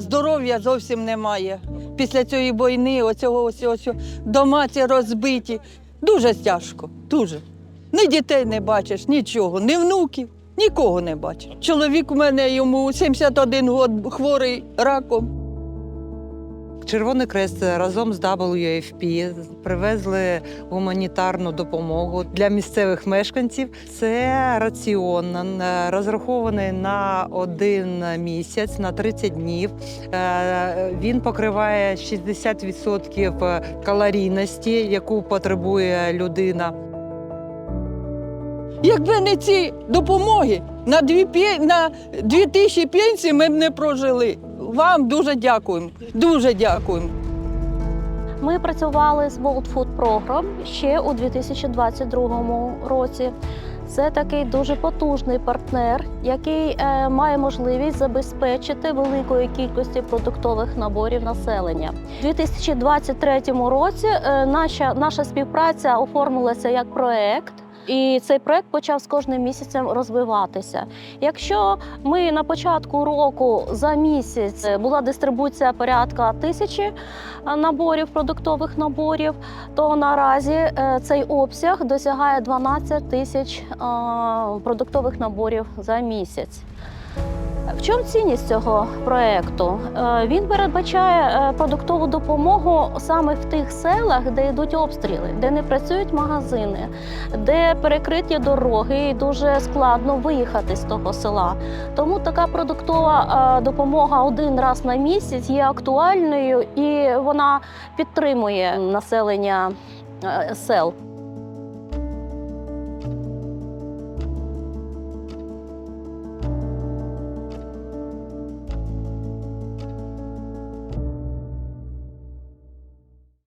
здоров'я зовсім немає. Після цієї війни, оцього, ось, дома ці розбиті. Дуже тяжко, дуже. Ні дітей не бачиш, нічого, ні внуків, нікого не бачиш. Чоловік у мене йому 71 год хворий раком. Червоний Крест разом з WFP привезли гуманітарну допомогу для місцевих мешканців. Це раціон е, розрахований на один місяць, на 30 днів. Е, Він покриває 60% калорійності, яку потребує людина. Якби не ці допомоги, на дві, на дві тисячі пенсій ми б не прожили. Вам дуже дякуємо. Дуже дякуємо. Ми працювали з World Food Program ще у 2022 році. Це такий дуже потужний партнер, який е, має можливість забезпечити великої кількості продуктових наборів населення. У 2023 році е, наша, наша співпраця оформилася як проект. І цей проект почав з кожним місяцем розвиватися. Якщо ми на початку року за місяць е, була дистрибуція порядка тисячі е, наборів, продуктових наборів, то наразі е, цей обсяг досягає 12 тисяч продуктових наборів за місяць. В чому цінність цього проекту? Е, Він передбачає е, продуктову допомогу саме в тих селах, де йдуть обстріли, де не працюють магазини, де перекриті дороги, і дуже складно виїхати з того села. Тому така продуктова е, допомога один раз на місяць є актуальною і вона підтримує населення сел.